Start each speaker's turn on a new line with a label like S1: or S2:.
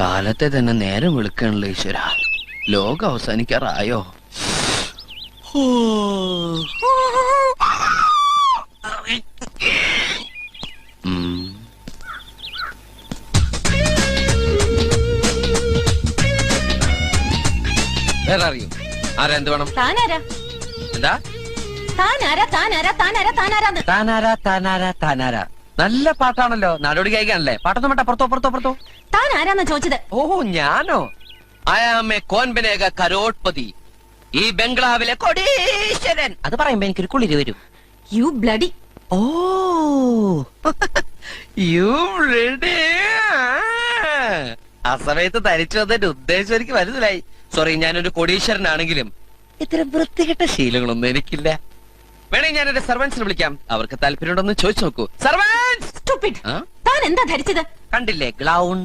S1: കാലത്തെ തന്നെ നേരം വിളിക്കണല്ലോ ഈശ്വര. ലോകം അവസാനിക്കാറായോ? ഉം. വേറെ അറിയൂ ആരാ എന്ത് വേണം?
S2: താനാരാ?
S1: എന്താ?
S2: താനാരാ താനാരാ താനാരാ താനാരാന്ന്.
S1: താനാരാ താനാരാ താനാരാ. നല്ല പാട്ടാണല്ലോ. നാടോടി കഴിക്കാണല്ലേ പാട്ടൊന്നും വേണ്ട പുറത്തോ പുറത്തോ പുറത്തോ.
S2: താനാരാന്നാ ചോദിച്ചത്?
S1: ഓ ഞാനോ? അയാമേ കോൻബനേക കരോട്പതി. ഈ ബംഗ്ലാവിലെ കൊടീശ്വരൻ. അത് പറയുമ്പോ എനിക്കൊരു കുളിര് വരും.
S2: You bloody
S1: oh. You bloody ആ സമയത്ത് തരിച്ചു വന്നതിന്റെ ഉദ്ദേശം എനിക്ക് മനസ്സിലായി. സോറി ഞാനൊരു കൊടീശ്വരനാണെങ്കിലും ഇത്തരം വൃത്തികെട്ട ശീലങ്ങളൊന്നും എനിക്കില്ല. വേണേ ഞാൻ എന്റെ സർവൻസിനെ വിളിക്കാം. അവർക്ക് താല്പര്യമുണ്ടെന്ന് ചോദിച്ചു നോക്കൂ. ആ?
S2: താൻ എന്താ ധരിച്ചത്?
S1: കണ്ടില്ലേ ഗ്ലൗൺ